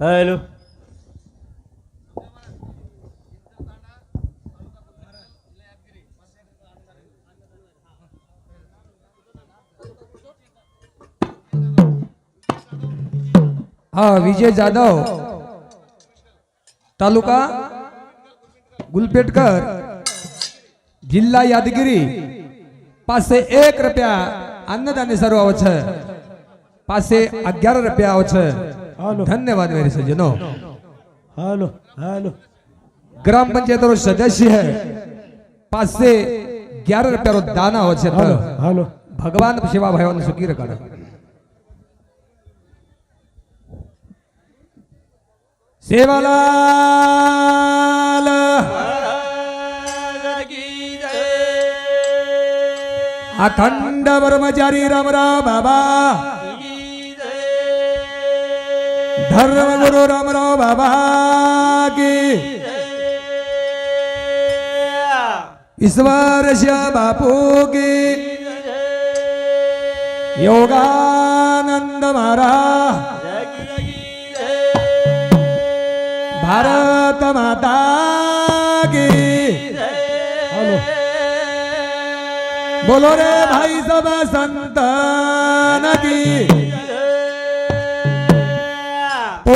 Hello. हा विजय जाधव. तालुका गुलपेटकर जिल्हा यादगिरी. पाचशे एक रुपया अन्नदान सर्व आवछ पाचशे अग्यार रुपया आवछ धन्यवाद मेरे सज्जनो। हेलो हेलो ग्राम पंचायत और सदस्य है। पास से ग्यारह रुपया रो दाना हो छे हेलो भगवान शिवा भाई ने सुखी रखा सेवालाल। अखंड ब्रह्मचारी राम राम बाबा। धर्म गुरु रामराव बाबा की। ईश्वर बापू की। योगानंद महाराज। भारत माता की। बोलो रे भाई सब संतान की।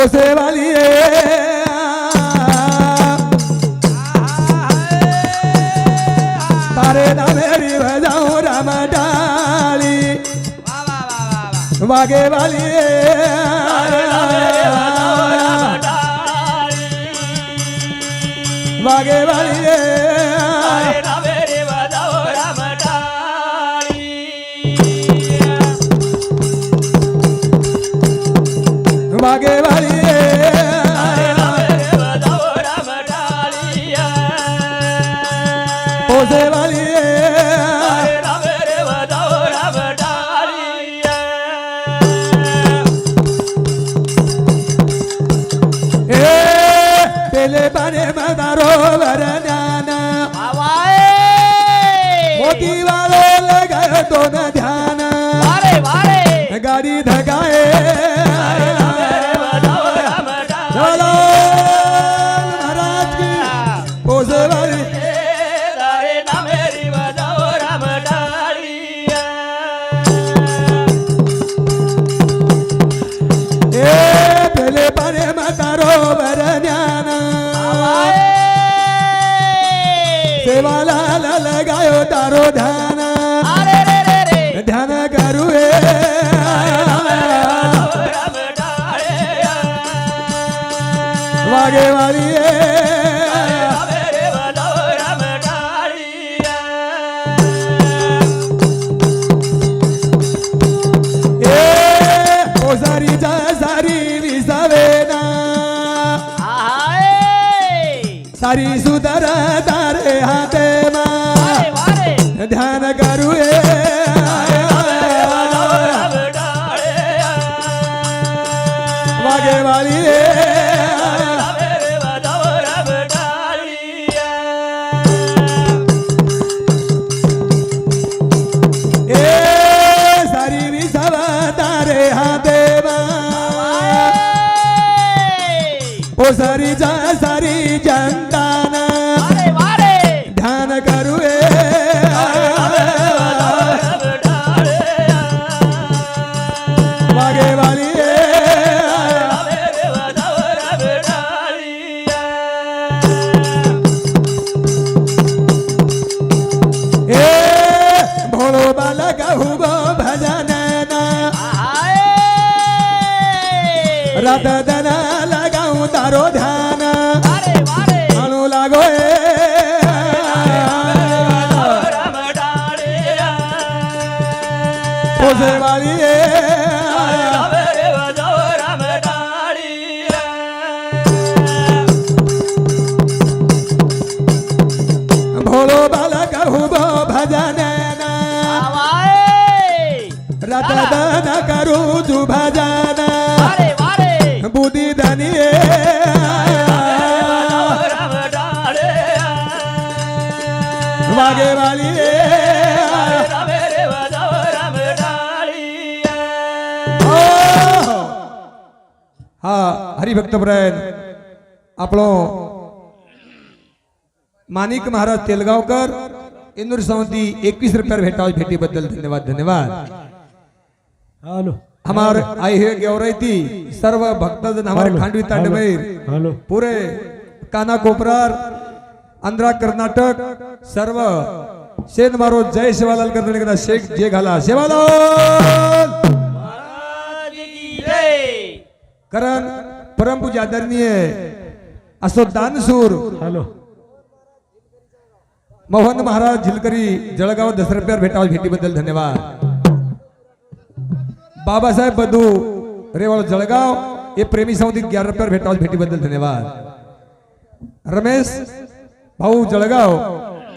पोसे वाली है तारे ना मेरी बजाओ राम डाली। वागे वाली वागे वाली वागे वाली सेवाला लगायो तारो ध्यान ध्यान करू ए वागे वाली रात दन लगाऊ तारो ध्यान. अणु लागो ए पोसे वाली ए भोलो बालक हुबो भजन ना रात करू तू भजन. हाँ હરિભક્તપરાયણ આપણો માનિક મહારાજ તેલગાવકર इंदूर संवती एकवीस रुपया भेटाव भेटीबद्दल धन्यवाद धन्यवाद હાલો हमार आई है गेवरायती सर्व भक्तजन हमारे हालो, खांडवी हालो, तांडमेर हालो पुरे काना कोपरार आंध्रा कर्नाटक सर्व शेन मारो जय शिवालाल कर्नाटक शेख जे घाला शिवालाल करण परमपूज्य आदरणीय असो दानसूर હાલો मोहन महाराज झिलकरी जळगाव दस रुपयावर भेटावं भेटीबद्दल धन्यवाद. बाबासाहेब बदू रेवाळ जळगाव हे प्रेमी संवती ग्यारा रुपयावर भेटावं भेटीबद्दल धन्यवाद. रमेश भाऊ जळगाव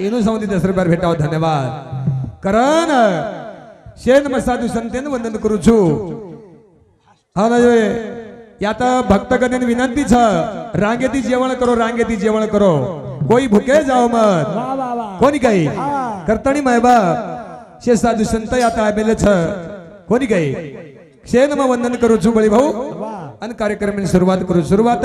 एनू संवती दस रुपयावर भेटावं धन्यवाद. करण शेन मसादू संतेन वंदन करू छु. हा ना यात भक्तगण विनंती छ. रांगेती जेवण करो रांगेती जेवण करो. कोई भुके जाओ मत. कोणी काही करताणी माय बाप शे साधू संत यात आबेले छ. कोणी काही शेन वंदन करू जुबळी भाऊ. आणि कार्यक्रमाने सुरुवात करू सुरुवात.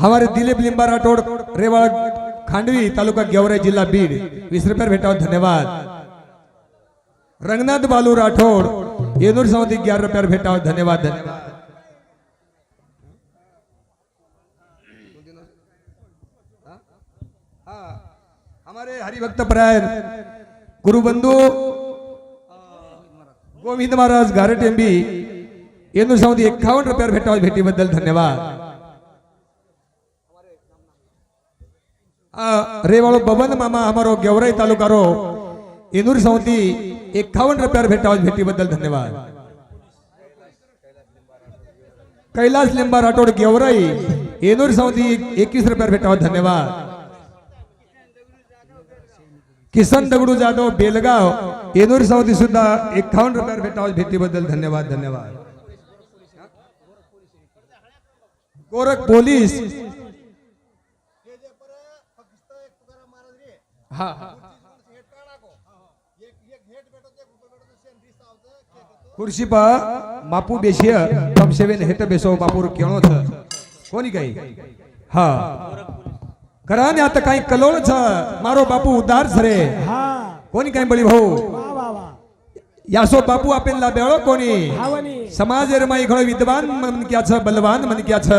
हमारे दिलीप लिंबा राठौड़ रेवाड़ खांडवी तालुका गेवराई जिल्हा बीड. वीस रुपये भेटावं. धन्यवाद. रंगनाथ बालू राठोड येनूर समिती ग्यार रुपये भेटावं. धन्यवाद. धन्यवाद हमारे हरिभक्त परायण गुरुबंधू गोविंद महाराज गारटेंबी येनूर समिती एकावन्न रुपयावर भेटावं. भेटीबद्दल धन्यवाद. आ, रेवाळो बबन मामा हमारो गेवराई तालुकारो इंदूर संवती एकावन्न रुपयावर भेटावं भेटीबद्दल धन्यवाद कैलास लिंबा राठोड गेवराई येनूर संवती एकवीस रुपयावर भेटावं धन्यवाद किसन दगडू जाधव बेलगाव येनूर संवती सुद्धा एकावन्न रुपयावर भेटावं भेटीबद्दल धन्यवाद धन्यवाद गोरख पोलीस खुर्शी पा बापू बेसी कम से वेन हेत बेसो बापू रो केणो छ कोनी काही? हा. करा ने आता काही कलोळ छ. मारो बापू उदार झरे. हा. कोनी काही बळी भाऊ? यासो बापू आपण ला बेळो कोनी समाज रे माई घणो विद्वान मन क्या छ बलवान मन क्या छ.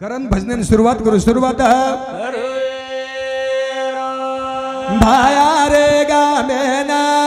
करण भजनन सुरुवात करू सुरुवात. कर सुरुवात करू सुरुवात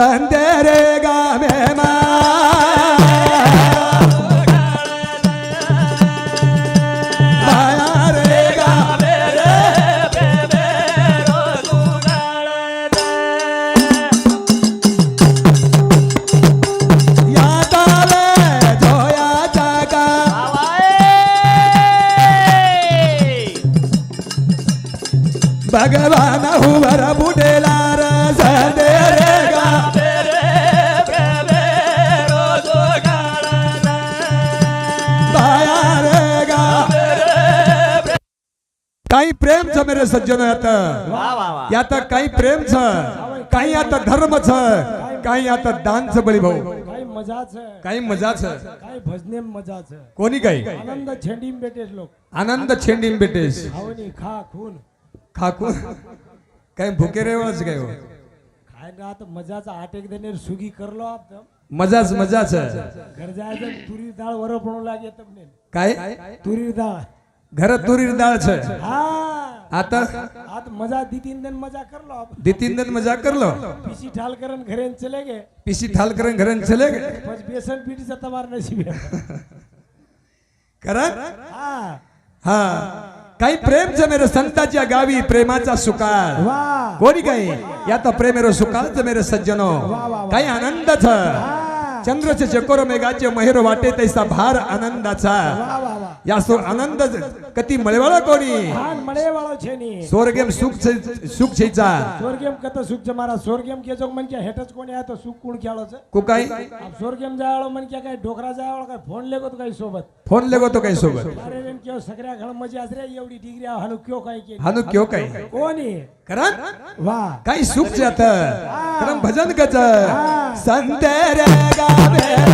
I'm dead. काही प्रेम छ मेरे सज्जन आता यात काही प्रेम छ काही आता धर्म छ काही आता दान छ बळी भाऊ. काही मजा छ काही भजने मजा छ कोणी काही? आनंद छेंडीम बेटेस लोक. आनंद छेंडीम बेटेस. खा खून. खा खून काही भुके रेवळच हो? काय काय ना आता आठ एक देणे सुगी करलो आप मजाच मजाच. घर जायचं तुरी डाळ वर बनवू काय? तुरी डाळ. घर तुरीर दाळ छ हा. आता आता मजा दी तीन दिन मजा करलो आप दी तीन दिन मजा करलो. पीसी ठाल करन घरे न चले गए पीसी ठाल करून घरन चले गए बस बेसन पीठीचा तमार नशीब आहे. करा. हा. हा. काही प्रेम छ मेरे संताच्या गावी प्रेमाचा सुकाळ. कोणी काही? यात प्रेमेरो सुकाळ छ मेरे सज्जनो काही आनंद छ चंद्रचे चकोर मेघाचे महिर वाटे तैसा भार आनंदाचा. या सो आनंद कती मळेवाळा कोणी? स्वर्गेम सुख सुख छैचा. स्वर्गेम कत सुख छे मारा. स्वर्गेम के जोग मनके हेटच कोणी आहे? तो सुख कोण खेळाच को काय? स्वर्गेम मन क्या काय? ढोकरा जाळो काय? फोन लेगो तो काय सोबत? फोन लेगो तो काय सोबत? अरे नेम केव सगळ्या घळ मजे असरे एवढी डिग्री हानु क्यो काय के हानु क्यो काय? कोणी? करण वा. काय सुख जात करण भजन गज संत रे गा बाया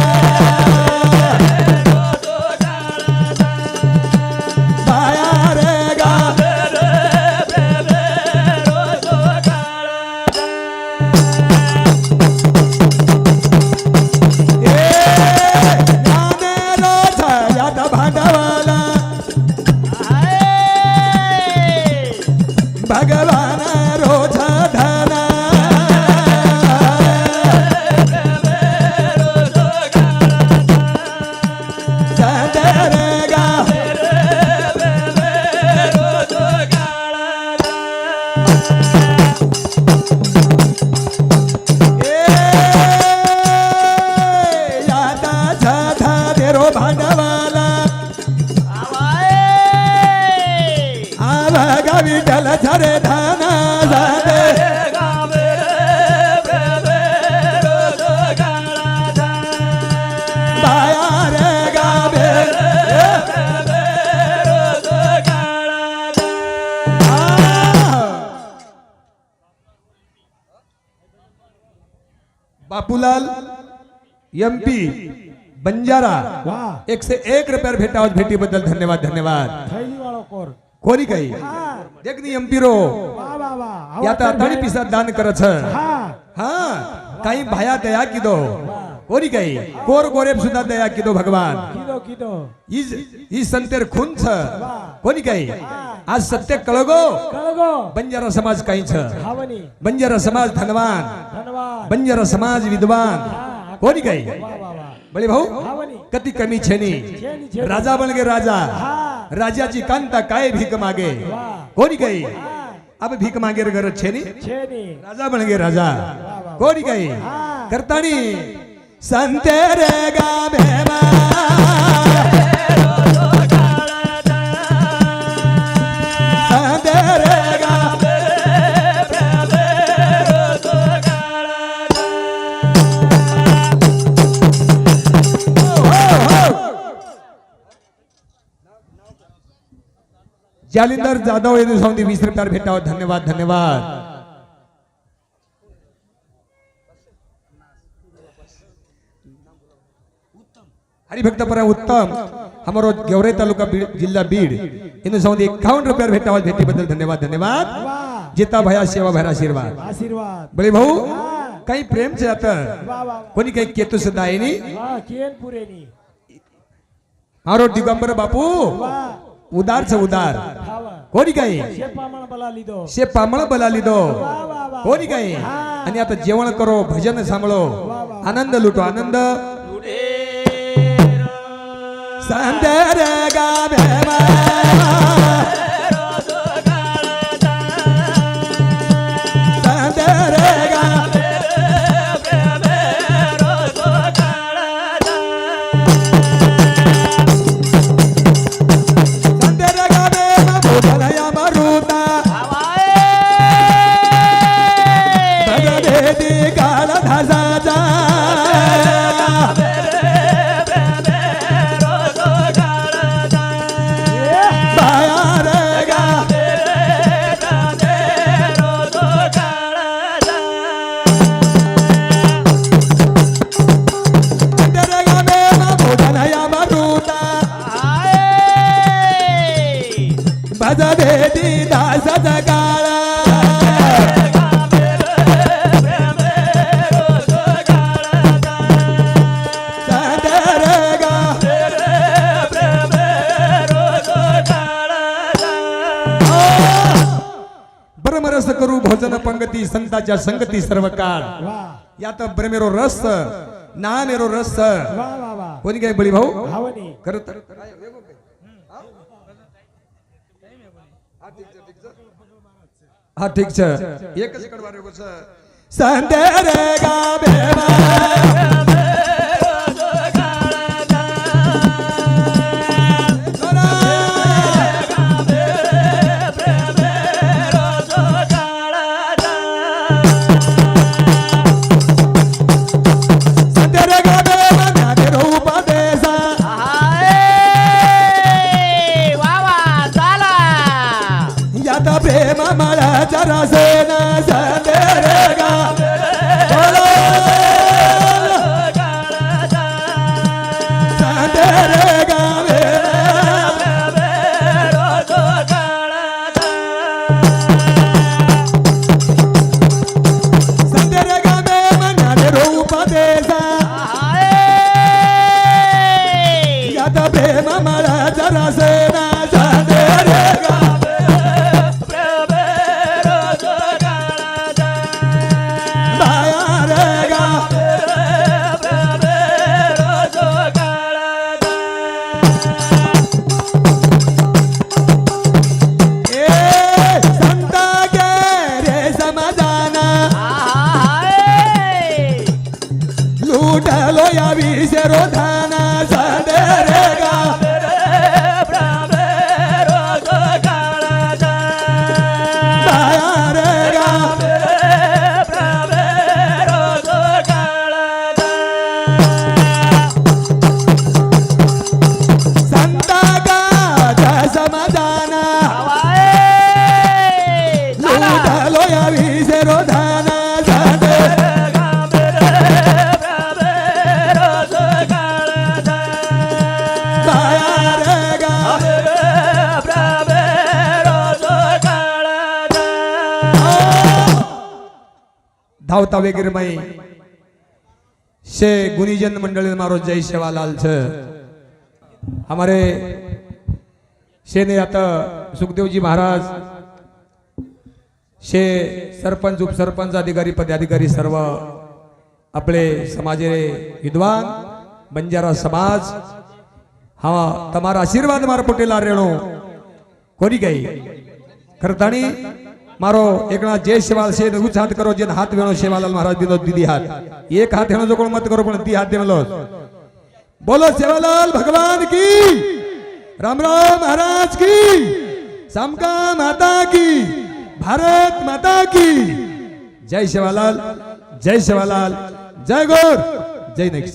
विठ्ठल झरे धाना जाते बाया रे गावे बापूलाल एमपी बंजारा વાહ एक से एक रुपयावर भेटावत भेटीबद्दल धन्यवाद धन्यवाद. કોની કહી દેખની એમપીરો યાતા તણી પીસા દાન કરે છે હા કઈ ભાયા દયા કીધો કોની કહી કોર કોરે સુધા દયા કીધો ભગવાન કીધો કીધો ઈ ઈ સંતેર ખૂન છે કોની કહી આ સત્ય કળગો કળગો બંજારા સમાજ કઈ છે બંજારા સમાજ ધનવાન બંજારા સમાજ વિદ્વાન કોની કહી બળી ભાઉ કતી કમી છે ની રાજા બનગે રાજા राजाची कांता काय भीक मागे? कोणी काही? अब भीक मागे रे गरज छे राजा बन गे राजा कोणी काही? करताणी संते रे गा भेमा जालिंदर जाधव यांनी सांगते वीस रुपयावर भेटावं धन्यवाद धन्यवाद. हरिभक्त पर उत्तम हमारो गेवरे तालुका जिल्हा बीड. यांनी सांगते एकावन्न भेटावा भेटी भेटीबद्दल धन्यवाद धन्यवाद. जिता भया सेवा भैरा आशीर्वाद. आशीर्वाद. बळे भाऊ काही प्रेम से आता. कोणी काही केतू सुद्धा आहे नी? मारो दिगंबर बापू. ઉદાર છે ઉદાર કોની કઈ શે પામણ બલા લીધો કોની કઈ અને આ તો જેવણ કરો ભજન સાંભળો આનંદ લૂટો આનંદ સંદર ગામે गा ब्रह्मरस करू भोजन पंगती संताच्या संगती सर्व काळ यात ब्रह्मेरो रस नामेरो रस. कोणी काय बळी भाऊ? भावनी करत હા ઠીક છે એક જ કડવાનું સંદેરે ગાબે धावता वगैरे माई शे गुनीजन मंडल मारो जय सेवालाल छ हमारे शेने आता सुखदेवजी महाराज शे सरपंच उपसरपंच अधिकारी पदाधिकारी सर्व आपले समाजे विद्वान बंजारा समाज हा તમારા આશીર્વાદ મારા પટેલા રેણો કોની ગઈ કરતાણી મારો એકના જય સેવાલ છે એને ઉચ્ચ હાથ કરો, જેને હાથ વેણો સેવાલાલ મહારાજ દીધો દીદી હાથ. એક હાથ એનો જો કોણ મત કરો, પણ દી હાથ દેલો બોલો સેવાલાલ ભગવાન કી. રામ રામ મહારાજ કી. સમકા માતા કી. ભારત માતા કી. જય સેવાલાલ જય સેવાલાલ. જય ગોર. જય નૈક્ષ